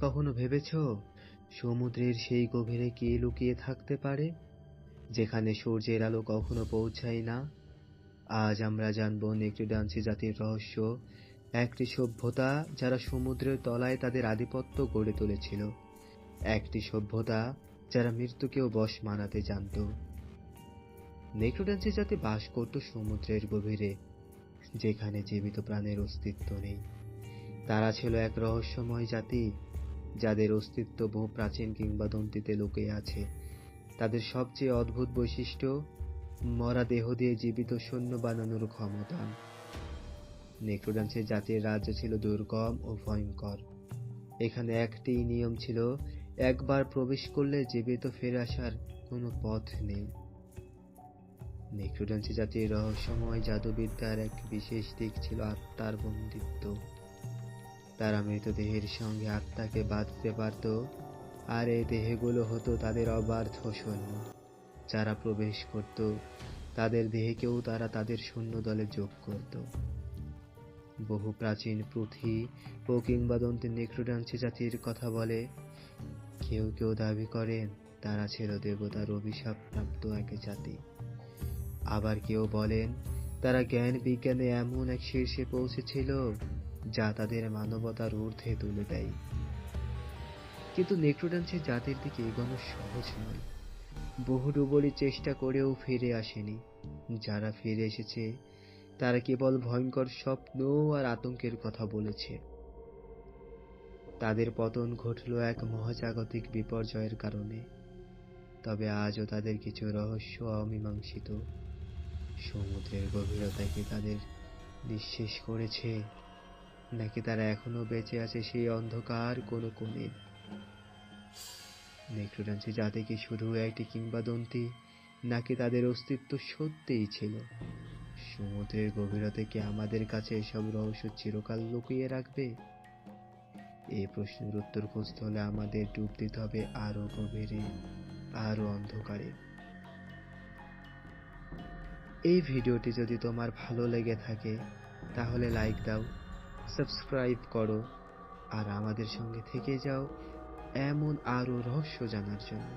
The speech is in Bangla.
কখনো ভেবেছ সমুদ্রের সেই গভীরে কে লুকিয়ে থাকতে পারে, যেখানে সূর্যের আলো কখনো পৌঁছায় না? আজ আমরা জানব নেক্রিডান্সি জাতির রহস্য, একটি সভ্যতা যারা সমুদ্রের তলায় তাদের আধিপত্য গড়ে তুলেছিল, একটি সভ্যতা যারা মৃত্যুকেও বশ মানাতে জানত। নেক্রোডান্সি জাতি বাস করত সমুদ্রের গভীরে, যেখানে জীবিত প্রাণের অস্তিত্ব নেই। তারা ছিল এক রহস্যময় জাতি যাদের অস্তিত্ব বহু প্রাচীন কিংবদন্তিতে লুকিয়ে আছে। তাদের সবচেয়ে অদ্ভুত বৈশিষ্ট্য, মরা দেহ দিয়ে জীবিত সৈন্য বানানোর ক্ষমতা। নেক্রোডান্সের জাতির রাজ্য ছিল দুর্গম ও ভয়ঙ্কর। এখানে একটি নিয়ম ছিল, একবার প্রবেশ করলে জীবিত ফিরে আসার কোনো পথ নেই। নেক্রোডান্সি জাতির রহস্যময় জাদুবিদ্যার এক বিশেষ দিক ছিল আত্মার বন্দিত্ব। তারা মৃতদেহের সঙ্গে আত্মাকে বাঁধতে পারত, আর এই দেহগুলো হতো তাদের অবার্থ সৈন্য যারা প্রবেশ করত, তাদের দেহকেও তারা তাদের সৈন্য দলে যোগ করত। বহু প্রাচীন পুঁথি ও কিংবদন্তি নেক্রোডান্সি জাতির কথা বলে, কেউ কেউ দাবি করেন, তারা ছিল দেবতার অভিশাপ প্রাপ্ত এক জাতি। আবার কেউ বলেন, তারা জ্ঞান বিজ্ঞানে এমন এক শীর্ষে পৌঁছেছিল যা তাদের মানবতার ঊর্ধ্বে তুলে দেয়। কিন্তু নেক্রোডান্সের জাতির দিকে এগোনো সহজ নয়। বহু ডুবলি চেষ্টা করেও ফিরে আসেনি। যারা ফিরে এসেছে, তারা কেবল ভয়ঙ্কর স্বপ্ন আর আতঙ্কের কথা বলেছে। তাদের পতন ঘটল এক মহাজাগতিক বিপর্যয়ের কারণে। তবে আজও তাদের কিছু রহস্য অমীমাংসিত। সমুদ্রের গভীরতায় কি তাদের নিঃশেষ করেছে? নাকি তারা এখনও বেঁচে আছে সেই অন্ধকার কোনো কোণে? নেক্রোডান্সি জাতি কি শুধু একটি কিংবদন্তি নাকি তাদের অস্তিত্ব সত্যিই ছিল? সমুদ্রের গভীরতা কি আমাদের কাছে এসব রহস্য চিরকাল লুকিয়ে রাখবে? এই প্রশ্নের উত্তর খুঁজতে হলে আমাদের ডুব দিতে হবে আরও গভীরে, আরও অন্ধকারে। এই ভিডিওটি যদি তোমার ভালো লেগে থাকে, তাহলে লাইক দাও সাবস্ক্রাইব করো আর আমাদের সঙ্গে থেকে যাও এমন আরও রহস্য জানার জন্য।